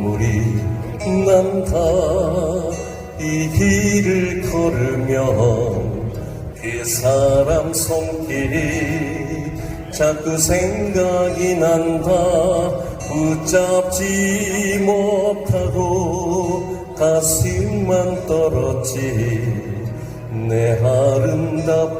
눈물이 난다. 이 길을 걸으면 그 사람 손길이 자꾸 생각이 난다. 붙잡지 못하고 가슴만 떨었지 내 아름답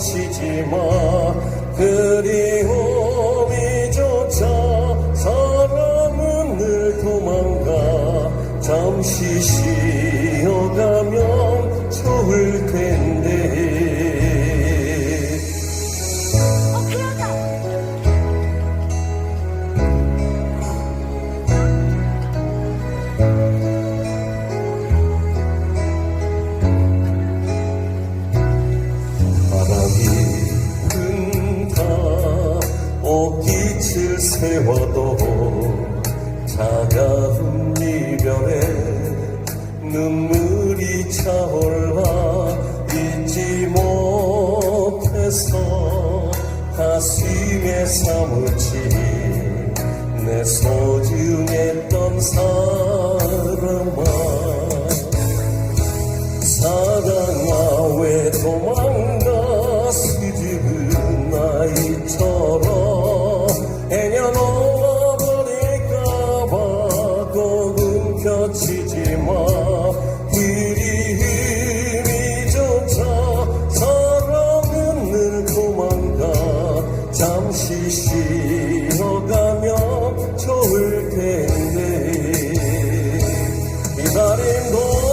고금 켜치지 마. 그리움이조차 사람은 늘 도망가. 잠시 쉬어가면 세워도 차가운 이별에 눈물이 차올라 잊지 못해서 가슴에 사무치 내 소중했던 사람아 사랑아 왜 도망 잠시 쉬어가면 좋을 텐데 기다림도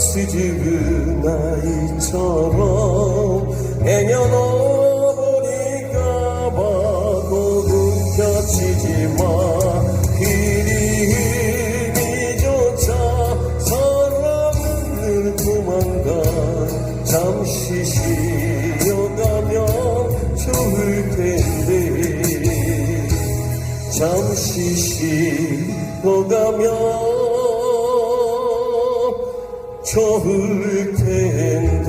수줍은 아이처럼 애냐 놓아버릴까봐 고금 켜치지 마. 그리움이조차 사랑은 늘 도망가 잠시 쉬어가면 좋을 텐데. 잠시 쉬어가면 좋을 텐데